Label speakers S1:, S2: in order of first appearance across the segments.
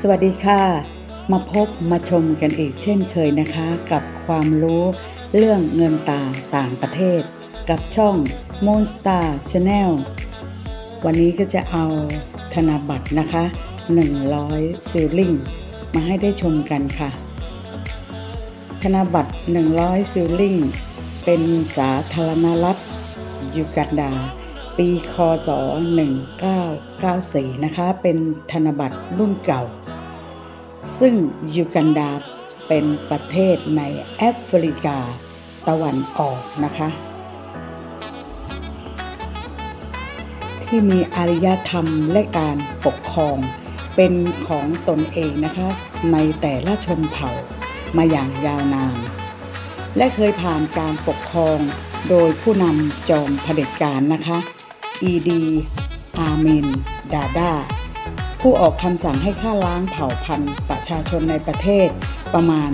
S1: สวัสดีค่ะ มาพบมาชมกันอีกเช่นเคยนะคะ กับความรู้เรื่องเงินต่างต่างประเทศ กับช่อง Moonstar Channel วันนี้ก็จะเอาธนบัตรนะคะ 100ซิลลิงมาให้ได้ชมกันค่ะ ธนบัตร 100ซิลลิงเป็นสาธารณรัฐยูกันดา ปีคศ1994 นะคะ เป็นธนบัตรรุ่นเก่า ซึ่งยูกันดาเป็นประเทศในแอฟริกาตะวันออกนะคะ ที่มีอารยธรรมและการปกครองเป็นของตนเองนะคะ ในแต่ละชนเผ่ามาอย่างยาวนาน และเคยผ่านการปกครองโดยผู้นำจอมเผด็จการนะคะ อีดี อาเมน ดาดา ผู้ออกคำสั่งให้ฆ่าล้างเผ่าพันธุ์ประชาชนในประเทศประมาณ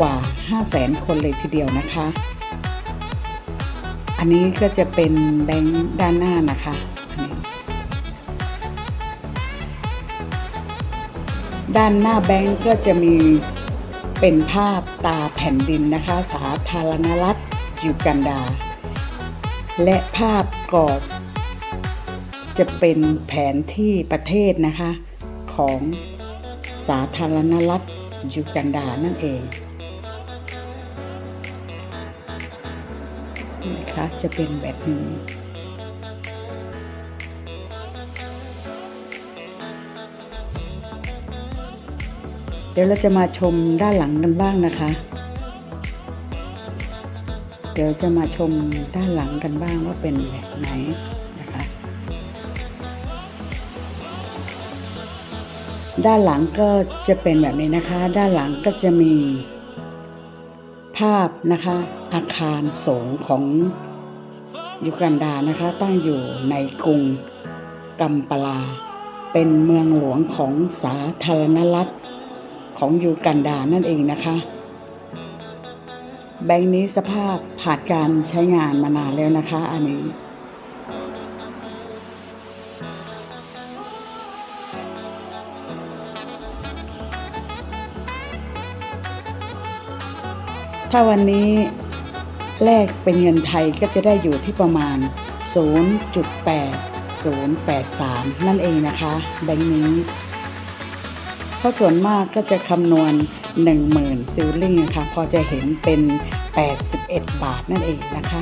S1: กว่า 500,000 คนเลยทีเดียวนะคะ อันนี้ก็จะเป็นแบงค์ด้านหน้านะคะด้านหน้าแบงค์ก็จะมีเป็นภาพตาแผ่นดินนะคะ สาธารณรัฐยูกันดา และภาพกรอบ จะเป็นแผนที่ประเทศนะคะ ของสาธารณรัฐยูกันดานั่นเองนะคะจะเป็นแบบนี้เดี๋ยวเราจะมาชมด้านหลังกันบ้างนะคะ เดี๋ยวจะมาชมด้านหลังกันบ้างว่าเป็นแบบไหน ด้านหลังก็จะเป็นแบบนี้นะคะ ด้านหลังก็จะมีภาพนะคะ อาคารสงของยูกันดานะคะ ตั้งอยู่ในกรุงกัมปลา เป็นเมืองหลวงของสาธารณรัฐของยูกันดานั่นเองนะคะ แบงค์นี้สภาพผ่านการใช้งานมานานแล้วนะคะ อันนี้ ถ้าวันนี้แลกเป็นเงินไทยก็จะได้อยู่ที่ประมาณ 0.8083 นั่นเองนะคะ แบงค์นี้ เพราะส่วนมากก็จะคำนวณ 10,000ซิลลิงนะคะ พอจะเห็นเป็น 81 บาทนั่นเองนะคะ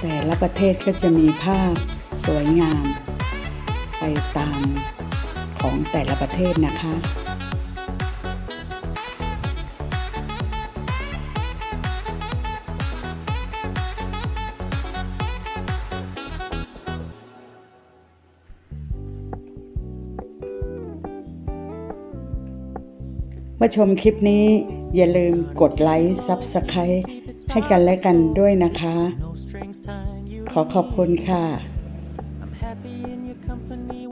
S1: แต่ละประเทศก็จะมีภาพสวยงาม ไปตามของแต่ละประเทศนะคะ เมื่อชมคลิปนี้อย่าลืมกดไลค์ซับสไครต์ให้กันและกันด้วยนะคะ ขอขอบคุณค่ะ
S2: happy in your company